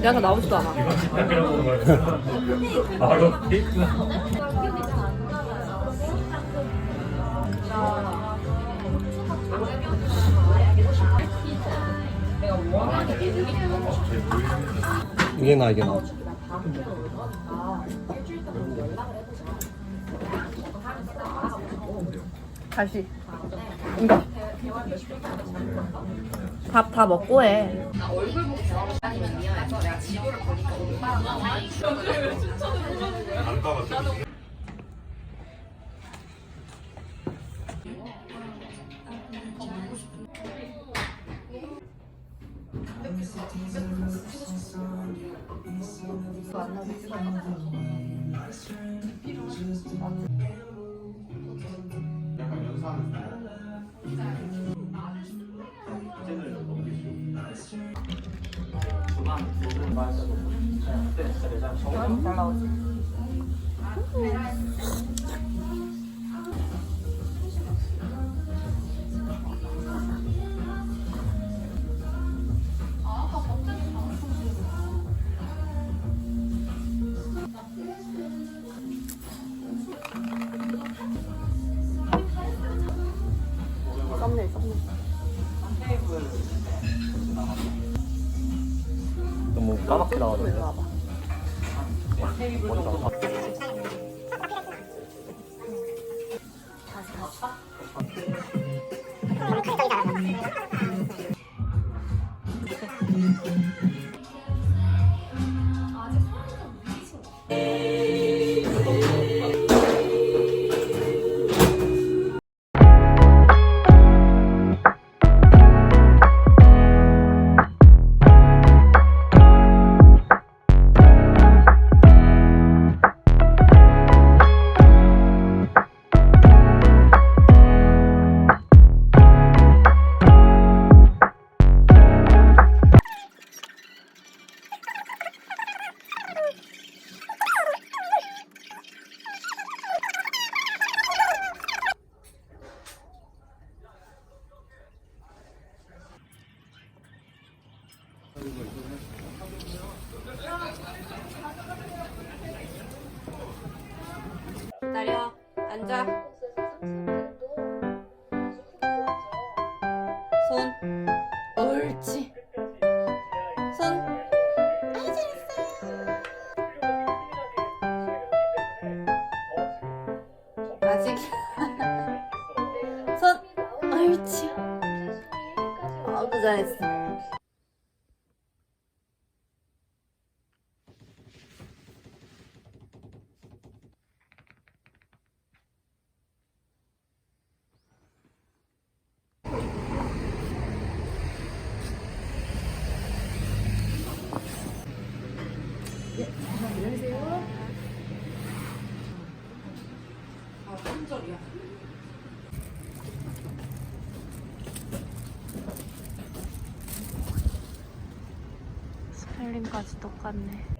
내가 나오지도 않아. 하는. 바로 케이크. 이게 나 이게 나. 다시. 이거. 밥 다 먹고 해. 썸네일, 썸네일. 너무 까맣게 일로 와봐. 먼저. 기다 嗯 스펠링까지 똑같네.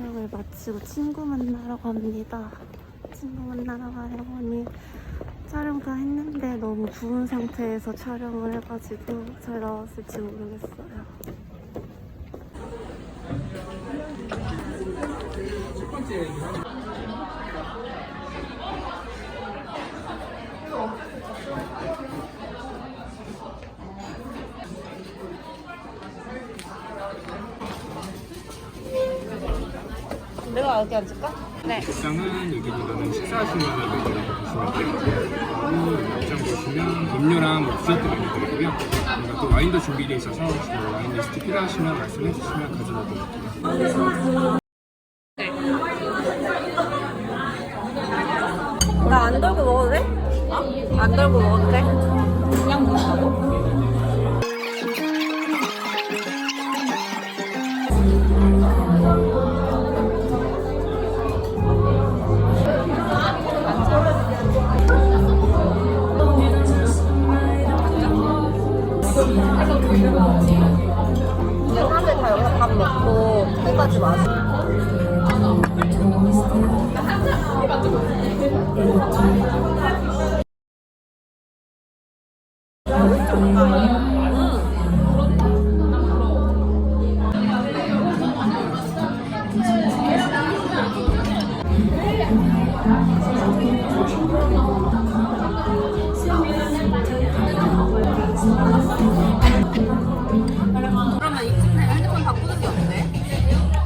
촬영을 마치고 친구 만나러 갑니다. 친구 만나러 가려보니 촬영 다 했는데 너무 부은 상태에서 촬영을 해가지고 잘 나왔을지 모르겠어요. 내가 여기 앉을까? 네. 식당은 여기보다는 식사하시면 메뉴라고 보시면 돼요. 그리고 영상 보시면 음료랑 뭐 디저트 메뉴들이고요. 저희가 또 와인도 준비되어 있어서 뭐 와인 리스트 필요하시면 말씀해 주시면 가져다 드릴게요. 나안 들고 먹어도 돼? 어? 안 들고 먹어도 돼? 그냥 먹어도? 이제 사람들 다 여기서 밥 먹고 해가지 마세요.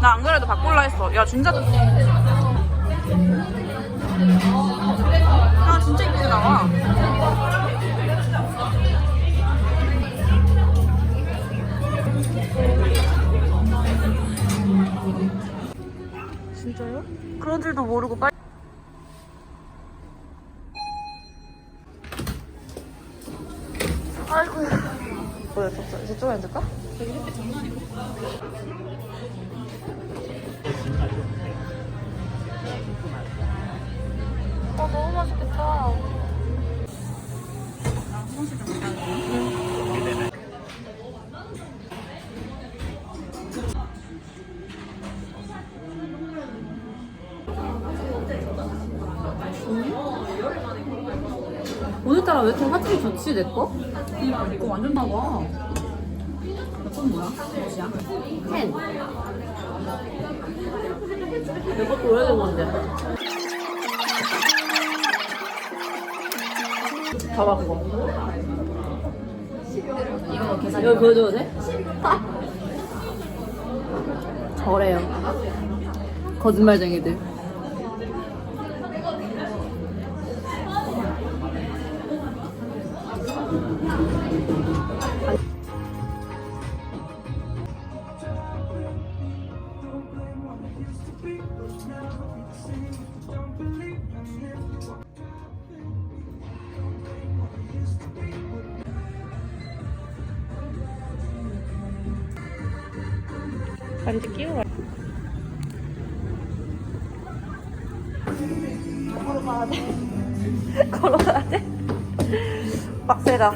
나 안 그래도 바꿀라 했어. 야, 진짜. 아, 진짜 이쁘게 나와. 진짜요? 그런 줄도 모르고 빨리. 아이고야. 뭐야, 저쪽, 저쪽에 앉을까? 아. 오늘따라 왜 이렇게 화질이 좋지 내 거? 이거 완전 나와. 이건 뭐야? 몇이야? 10. 내 것도 오래된 건데. 봐봐 그거. 이거 계산. 이거 보여줘도 돼? 저래요. 거짓말쟁이들. 반지 끼고 가. 걸어가야 돼. 걸어가야 돼. 빡세다.